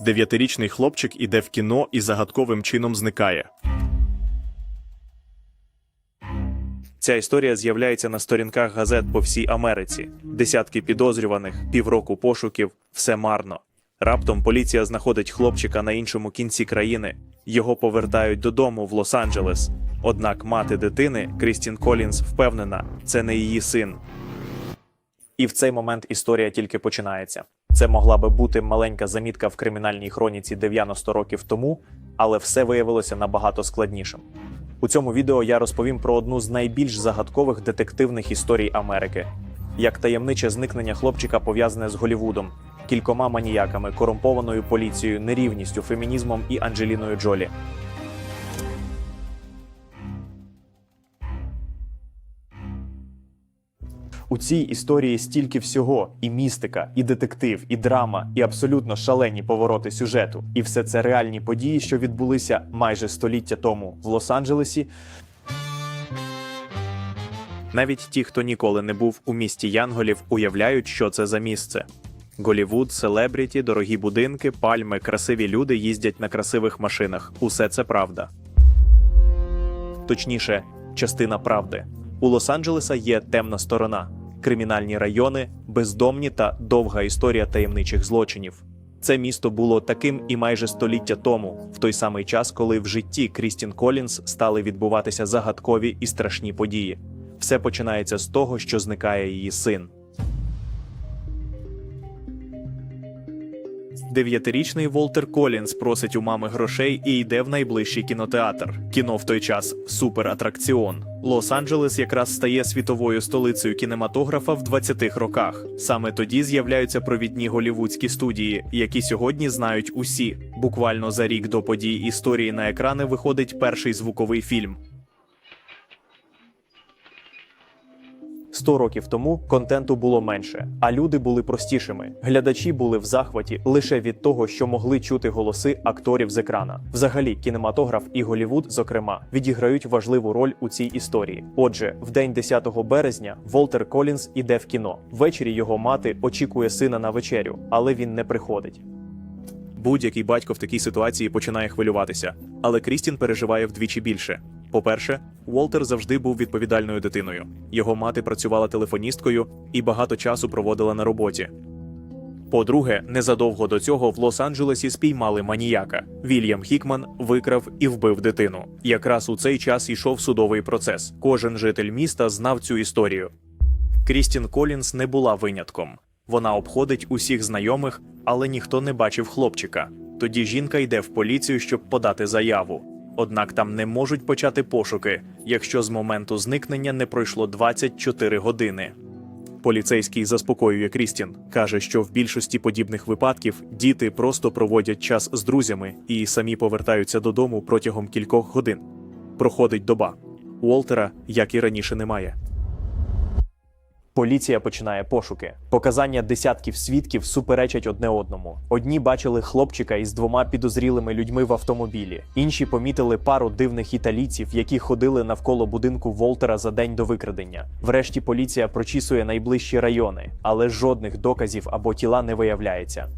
Дев'ятирічний хлопчик іде в кіно і загадковим чином зникає. Ця історія з'являється на сторінках газет по всій Америці. Десятки підозрюваних, півроку пошуків, все марно. Раптом поліція знаходить хлопчика на іншому кінці країни. Його повертають додому в Лос-Анджелес. Однак мати дитини Крістін Колінс впевнена, це не її син. І в цей момент історія тільки починається. Це могла би бути маленька замітка в кримінальній хроніці 90 років тому, але все виявилося набагато складнішим. У цьому відео я розповім про одну з найбільш загадкових детективних історій Америки, як таємниче зникнення хлопчика пов'язане з Голівудом, кількома маніяками, корумпованою поліцією, нерівністю, фемінізмом і Анджеліною Джолі. У цій історії стільки всього: і містика, і детектив, і драма, і абсолютно шалені повороти сюжету. І все це реальні події, що відбулися майже століття тому в Лос-Анджелесі. Навіть ті, хто ніколи не був у місті Янголів, уявляють, що це за місце. Голівуд, селебріті, дорогі будинки, пальми, красиві люди їздять на красивих машинах. Усе це правда. Точніше, частина правди. У Лос-Анджелеса є темна сторона, кримінальні райони, бездомні та довга історія таємничих злочинів. Це місто було таким і майже століття тому, в той самий час, коли в житті Крістін Колінс стали відбуватися загадкові і страшні події. Все починається з того, що зникає її син. Дев'ятирічний Волтер Колінс просить у мами грошей і йде в найближчий кінотеатр. Кіно в той час суператракціон. Лос-Анджелес якраз стає світовою столицею кінематографа в 20-х роках. Саме тоді з'являються провідні голівудські студії, які сьогодні знають усі. Буквально за рік до подій історії на екрани виходить перший звуковий фільм. Сто років тому контенту було менше, а люди були простішими. Глядачі були в захваті лише від того, що могли чути голоси акторів з екрана. Взагалі, кінематограф і Голівуд, зокрема, відіграють важливу роль у цій історії. Отже, в день 10 березня Волтер Колінс іде в кіно. Ввечері його мати очікує сина на вечерю, але він не приходить. Будь-який батько в такій ситуації починає хвилюватися, але Крістін переживає вдвічі більше. По-перше, Уолтер завжди був відповідальною дитиною. Його мати працювала телефоністкою і багато часу проводила на роботі. По-друге, незадовго до цього в Лос-Анджелесі спіймали маніяка. Вільям Хікман викрав і вбив дитину. Якраз у цей час йшов судовий процес. Кожен житель міста знав цю історію. Крістін Колінс не була винятком. Вона обходить усіх знайомих, але ніхто не бачив хлопчика. Тоді жінка йде в поліцію, щоб подати заяву. Однак там не можуть почати пошуки, якщо з моменту зникнення не пройшло 24 години. Поліцейський заспокоює Крістін, каже, що в більшості подібних випадків діти просто проводять час з друзями і самі повертаються додому протягом кількох годин. Проходить доба. Уолтера, як і раніше, немає. Поліція починає пошуки. Показання десятків свідків суперечать одне одному. Одні бачили хлопчика із двома підозрілими людьми в автомобілі. Інші помітили пару дивних італійців, які ходили навколо будинку Волтера за день до викрадення. Врешті поліція прочісує найближчі райони, але жодних доказів або тіла не виявляється.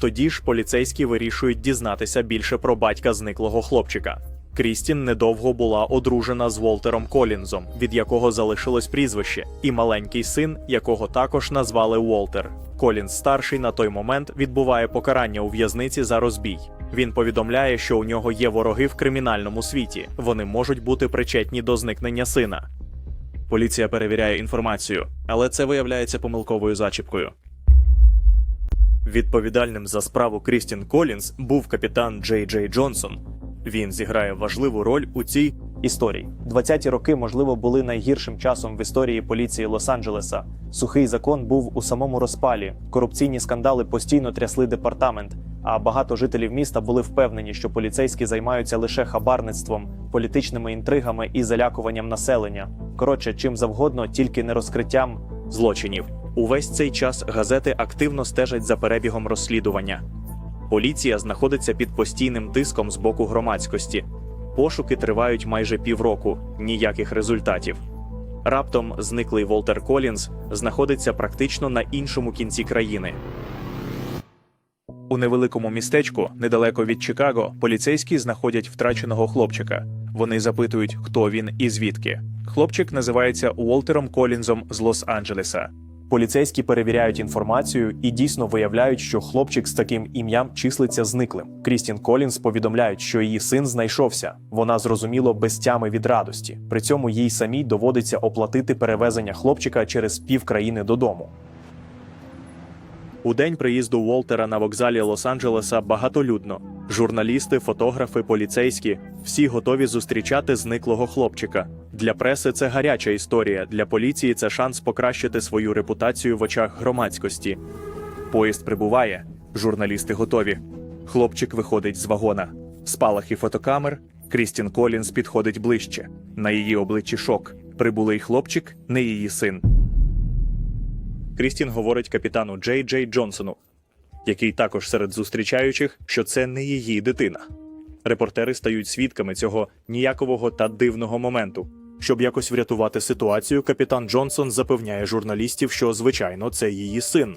Тоді ж поліцейські вирішують дізнатися більше про батька зниклого хлопчика. Крістін недовго була одружена з Волтером Колінзом, від якого залишилось прізвище, і маленький син, якого також назвали Уолтер. Колінз старший на той момент відбуває покарання у в'язниці за розбій. Він повідомляє, що у нього є вороги в кримінальному світі. Вони можуть бути причетні до зникнення сина. Поліція перевіряє інформацію, але це виявляється помилковою зачіпкою. Відповідальним за справу Крістін Колінз був капітан Джей Джей Джонсон. Він зіграє важливу роль у цій історії. 20-ті роки, можливо, були найгіршим часом в історії поліції Лос-Анджелеса. Сухий закон був у самому розпалі. Корупційні скандали постійно трясли департамент. А багато жителів міста були впевнені, що поліцейські займаються лише хабарництвом, політичними інтригами і залякуванням населення. Коротше, чим завгодно, тільки не розкриттям злочинів. Увесь цей час газети активно стежать за перебігом розслідування. Поліція знаходиться під постійним тиском з боку громадськості. Пошуки тривають майже півроку, ніяких результатів. Раптом зниклий Волтер Колінз знаходиться практично на іншому кінці країни. У невеликому містечку, недалеко від Чикаго, поліцейські знаходять втраченого хлопчика. Вони запитують, хто він і звідки. Хлопчик називається Уолтером Колінзом з Лос-Анджелеса. Поліцейські перевіряють інформацію і дійсно виявляють, що хлопчик з таким ім'ям числиться зниклим. Крістін Колінс повідомляють, що її син знайшовся. Вона зрозуміло без тями від радості. При цьому їй самій доводиться оплатити перевезення хлопчика через пів країни додому. У день приїзду Уолтера на вокзалі Лос-Анджелеса багатолюдно. Журналісти, фотографи, поліцейські всі готові зустрічати зниклого хлопчика. Для преси це гаряча історія. Для поліції це шанс покращити свою репутацію в очах громадськості. Поїзд прибуває, журналісти готові. Хлопчик виходить з вагона. Спалахи фотокамер. Крістін Колінс підходить ближче. На її обличчі шок. Прибулий хлопчик не її син. Крістін говорить капітану Джей Джей Джонсону, який також серед зустрічаючих, що це не її дитина. Репортери стають свідками цього ніякового та дивного моменту. Щоб якось врятувати ситуацію, капітан Джонсон запевняє журналістів, що звичайно це її син.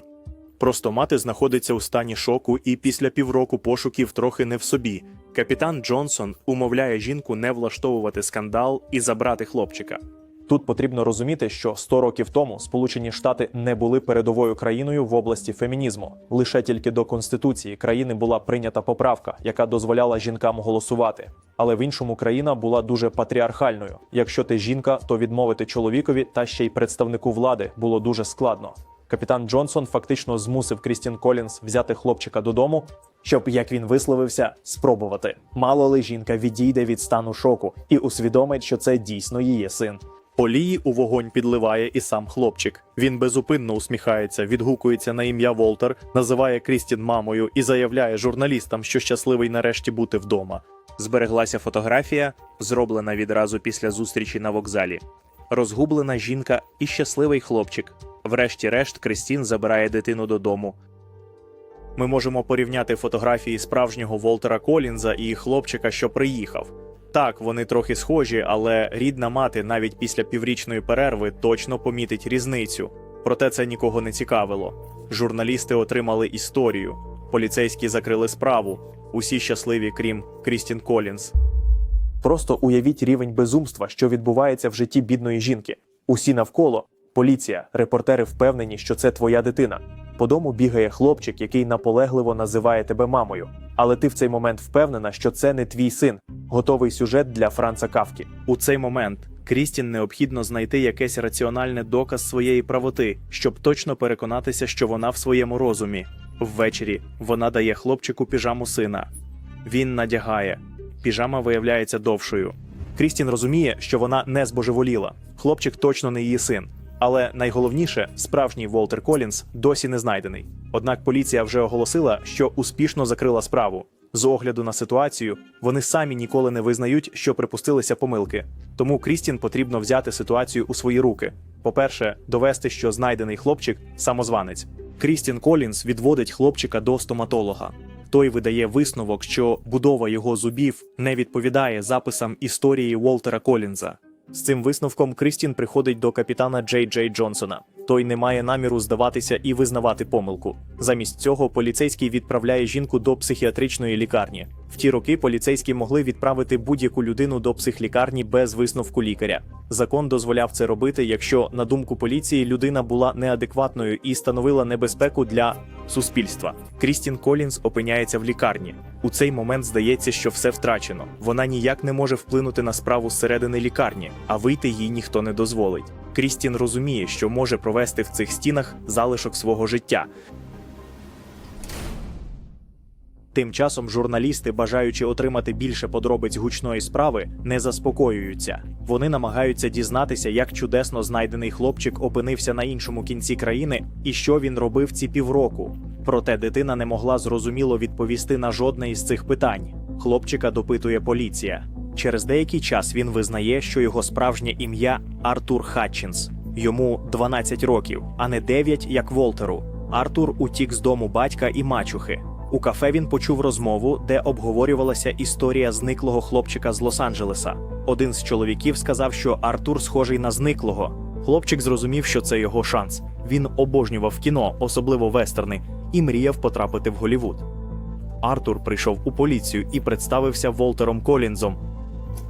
Просто мати знаходиться у стані шоку і після півроку пошуків трохи не в собі. Капітан Джонсон умовляє жінку не влаштовувати скандал і забрати хлопчика. Тут потрібно розуміти, що 100 років тому Сполучені Штати не були передовою країною в області фемінізму. Лише тільки до конституції країни була прийнята поправка, яка дозволяла жінкам голосувати. Але в іншому країна була дуже патріархальною. Якщо ти жінка, то відмовити чоловікові та ще й представнику влади було дуже складно. Капітан Джонсон фактично змусив Крістін Колінс взяти хлопчика додому, щоб, як він висловився, спробувати. Мало ли жінка відійде від стану шоку і усвідомить, що це дійсно її син. Олії у вогонь підливає і сам хлопчик. Він безупинно усміхається, відгукується на ім'я Волтер, називає Крістін мамою і заявляє журналістам, що щасливий нарешті бути вдома. Збереглася фотографія, зроблена відразу після зустрічі на вокзалі. Розгублена жінка і щасливий хлопчик. Врешті-решт, Крістін забирає дитину додому. Ми можемо порівняти фотографії справжнього Волтера Колінза і хлопчика, що приїхав. Так, вони трохи схожі, але рідна мати навіть після піврічної перерви точно помітить різницю. Проте це нікого не цікавило. Журналісти отримали історію, поліцейські закрили справу. Усі щасливі, крім Крістін Колінз. Просто уявіть рівень безумства, що відбувається в житті бідної жінки. Усі навколо поліція, репортери впевнені, що це твоя дитина. По дому бігає хлопчик, який наполегливо називає тебе мамою. Але ти в цей момент впевнена, що це не твій син. Готовий сюжет для Франца Кавки. У цей момент Крістін необхідно знайти якесь раціональне доказ своєї правоти, щоб точно переконатися, що вона в своєму розумі. Ввечері вона дає хлопчику піжаму сина. Він надягає. Піжама виявляється довшою. Крістін розуміє, що вона не збожеволіла. Хлопчик точно не її син. Але найголовніше, справжній Волтер Колінс досі не знайдений. Однак поліція вже оголосила, що успішно закрила справу. З огляду на ситуацію, вони самі ніколи не визнають, що припустилися помилки. Тому Крістін потрібно взяти ситуацію у свої руки. По-перше, довести, що знайдений хлопчик самозванець. Крістін Колінс відводить хлопчика до стоматолога. Той видає висновок, що будова його зубів не відповідає записам історії Волтера Колінза. З цим висновком Крістін приходить до капітана Джей Джей Джонсона. Той не має наміру здаватися і визнавати помилку. Замість цього поліцейський відправляє жінку до психіатричної лікарні. В ті роки поліцейські могли відправити будь-яку людину до психлікарні без висновку лікаря. Закон дозволяв це робити, якщо, на думку поліції, людина була неадекватною і становила небезпеку для суспільства. Крістін Колінс опиняється в лікарні. У цей момент здається, що все втрачено. Вона ніяк не може вплинути на справу зсередини лікарні, а вийти їй ніхто не дозволить. Крістін розуміє, що може провести в цих стінах залишок свого життя. Тим часом журналісти, бажаючи отримати більше подробиць гучної справи, не заспокоюються. Вони намагаються дізнатися, як чудесно знайдений хлопчик опинився на іншому кінці країни і що він робив ці півроку. Проте дитина не могла зрозуміло відповісти на жодне із цих питань. Хлопчика допитує поліція. Через деякий час він визнає, що його справжнє ім'я Артур Хатчинс. Йому 12 років, а не 9, як Волтеру. Артур утік з дому батька і мачухи. У кафе він почув розмову, де обговорювалася історія зниклого хлопчика з Лос-Анджелеса. Один з чоловіків сказав, що Артур схожий на зниклого. Хлопчик зрозумів, що це його шанс. Він обожнював кіно, особливо вестерни, і мріяв потрапити в Голівуд. Артур прийшов у поліцію і представився Волтером Колінзом.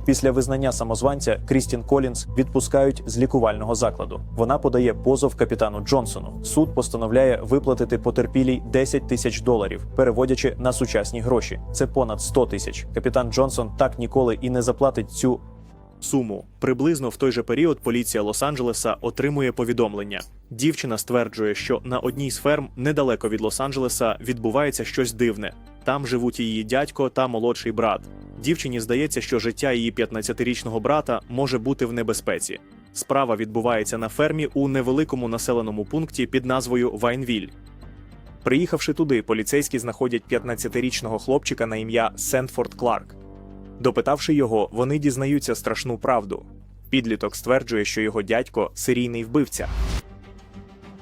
Після визнання самозванця Крістін Колінз відпускають з лікувального закладу. Вона подає позов капітану Джонсону. Суд постановляє виплатити потерпілій 10 тисяч доларів, переводячи на сучасні гроші. Це понад 100 тисяч. Капітан Джонсон так ніколи і не заплатить цю суму. Приблизно в той же період поліція Лос-Анджелеса отримує повідомлення. Дівчина стверджує, що на одній з ферм недалеко від Лос-Анджелеса відбувається щось дивне. Там живуть її дядько та молодший брат. Дівчині здається, що життя її 15-річного брата може бути в небезпеці. Справа відбувається на фермі у невеликому населеному пункті під назвою Вайнвіль. Приїхавши туди, поліцейські знаходять 15-річного хлопчика на ім'я Сентфорд Кларк. Допитавши його, вони дізнаються страшну правду. Підліток стверджує, що його дядько серійний вбивця.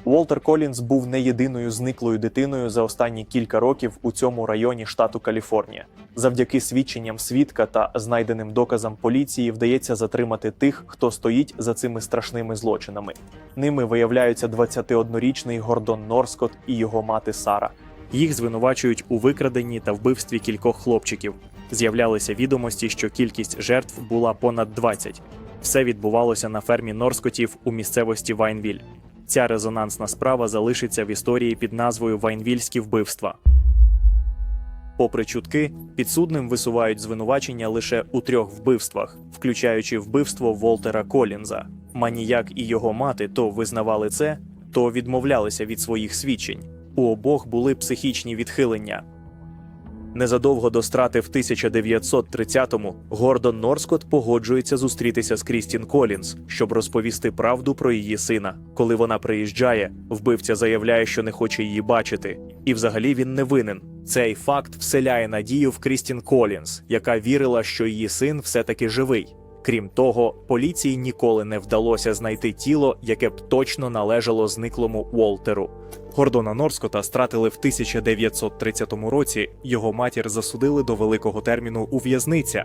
Уолтер Колінз був не єдиною зниклою дитиною за останні кілька років у цьому районі штату Каліфорнія. Завдяки свідченням свідка та знайденим доказам поліції вдається затримати тих, хто стоїть за цими страшними злочинами. Ними виявляються 21-річний Гордон Норскот і його мати Сара. Їх звинувачують у викраденні та вбивстві кількох хлопчиків. З'являлися відомості, що кількість жертв була понад 20. Все відбувалося на фермі Норскотів у місцевості Вайнвіль. Ця резонансна справа залишиться в історії під назвою Вайнвільські вбивства. Попри чутки, підсудним висувають звинувачення лише у трьох вбивствах, включаючи вбивство Волтера Колінза. Маніяк і його мати то визнавали це, то відмовлялися від своїх свідчень. У обох були психічні відхилення. Незадовго до страти в 1930-му Гордон Норскот погоджується зустрітися з Крістін Колінз, щоб розповісти правду про її сина. Коли вона приїжджає, вбивця заявляє, що не хоче її бачити, і взагалі він не винен. Цей факт вселяє надію в Крістін Колінз, яка вірила, що її син все-таки живий. Крім того, поліції ніколи не вдалося знайти тіло, яке б точно належало зниклому Уолтеру. Гордона Норскота стратили в 1930 році. Його матір засудили до великого терміну у в'язниця.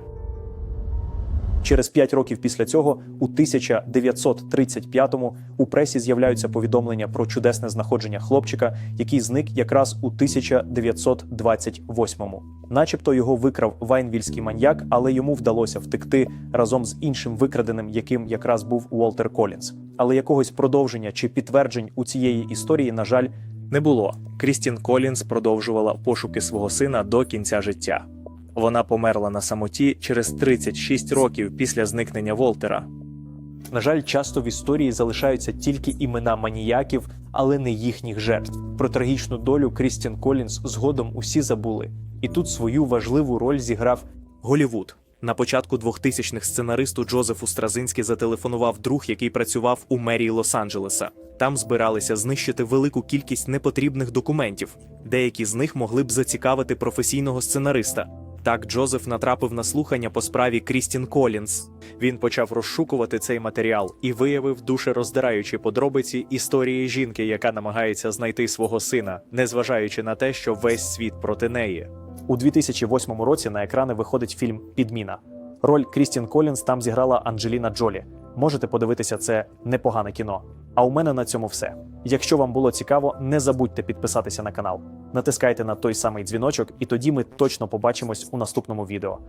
Через п'ять років після цього, у 1935-му, у пресі з'являються повідомлення про чудесне знаходження хлопчика, який зник якраз у 1928-му. Начебто його викрав вайнвільський маньяк, але йому вдалося втекти разом з іншим викраденим, яким якраз був Уолтер Колінз. Але якогось продовження чи підтверджень у цієї історії, на жаль, не було. Крістін Колінз продовжувала пошуки свого сина до кінця життя. Вона померла на самоті через 36 років після зникнення Волтера. На жаль, часто в історії залишаються тільки імена маніяків, але не їхніх жертв. Про трагічну долю Крістін Колінз згодом усі забули. І тут свою важливу роль зіграв Голівуд. На початку 2000-х сценаристу Джозефу Стразинський зателефонував друг, який працював у мерії Лос-Анджелеса. Там збиралися знищити велику кількість непотрібних документів. Деякі з них могли б зацікавити професійного сценариста. Так Джозеф натрапив на слухання по справі Крістін Колінз. Він почав розшукувати цей матеріал і виявив душероздираючі подробиці історії жінки, яка намагається знайти свого сина, незважаючи на те, що весь світ проти неї. У 2008 році на екрани виходить фільм Підміна. Роль Крістін Колінз там зіграла Анджеліна Джолі. Можете подивитися це непогане кіно. А у мене на цьому все. Якщо вам було цікаво, не забудьте підписатися на канал. Натискайте на той самий дзвіночок, і тоді ми точно побачимось у наступному відео.